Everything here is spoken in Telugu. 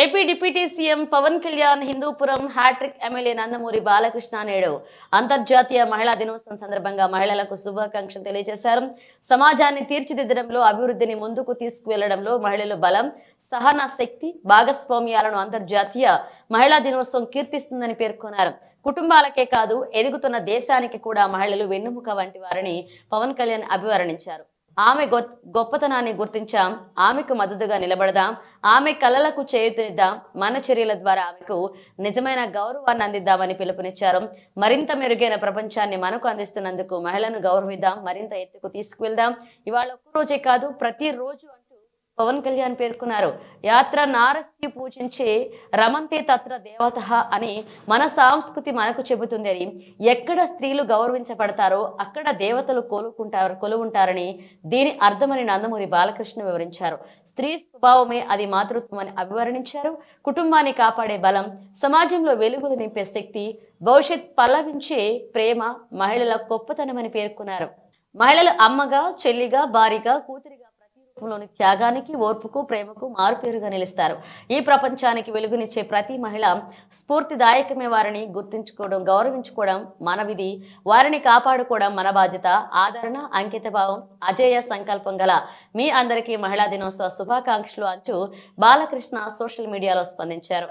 AP deputy CM Pawan Kalyan Hindupur hat trick MLA Nandamuri Balakrishna నేడు అంతర్జాతీయ మహిళా దినోత్సవం సందర్భంగా మహిళలకు శుభాకాంక్షలు తెలియజేశారు. సమాజాన్ని తీర్చిదిద్దడంలో అభివృద్ధిని ముందుకు తీసుకువెళ్ళడంలో మహిళలు బలం సహన శక్తి భాగస్వామ్యాలను అంతర్జాతీయ మహిళా దినోత్సవం కీర్తిస్తుందని పేర్కొన్నారు. కుటుంబాలకే కాదు ఎదుగుతున్న దేశానికి కూడా మహిళలు వెన్నుముక వంటి వారని పవన్ కళ్యాణ్ అభివర్ణించారు. ఆమె గొ- గొప్పతనాన్ని గుర్తించాం ఆమెకు మద్దతుగా నిలబడదాం ఆమె కలలకు చేయుతనిద్దాం మన చర్యల ద్వారా ఆమెకు నిజమైన గౌరవాన్ని అందిద్దామని పిలుపునిచ్చారు. మరింత మెరుగైన ప్రపంచాన్ని మనకు అందిస్తున్నందుకు మహిళను గౌరవిద్దాం మరింత ఎత్తుకు తీసుకువెళ్దాం. ఇవాళ ఒక్కరోజే కాదు ప్రతిరోజు పవన్ కళ్యాణ్ పేర్కొన్నారు. యాత్ర నారస్తి పూజించే రమంతే తత్ర దేవత అని మన సంస్కృతి మనకు చెబుతుంది అని. ఎక్కడ స్త్రీలు గౌరవించబడతారో అక్కడ దేవతలు కోలుకుంటారు కొలువుంటారని దీని అర్థమని నందమూరి బాలకృష్ణ వివరించారు. స్త్రీ స్వభావమే అది మాతృత్వం అని అభివర్ణించారు. కుటుంబాన్ని కాపాడే బలం సమాజంలో వెలుగులు నింపే శక్తి భవిష్యత్ పల్లవించే ప్రేమ మహిళల గొప్పతనమని పేర్కొన్నారు. మహిళలు అమ్మగా చెల్లిగా భారీగా కూతురి ప్రతి త్యాగానికి ఓర్పుకు ప్రేమకు మారుపేరుగా నిలుస్తారు. ఈ ప్రపంచానికి వెలుగునిచ్చే ప్రతి మహిళ స్ఫూర్తిదాయకమే వారిని గుర్తుంచుకోవడం గౌరవించుకోవడం మన విధి. వారిని కాపాడుకోవడం మన బాధ్యత. ఆదరణ అంకితభావం అజేయ సంకల్పం గల మీ అందరికీ మహిళా దినోత్సవ శుభాకాంక్షలు అంటూ బాలకృష్ణ సోషల్ మీడియాలో స్పందించారు.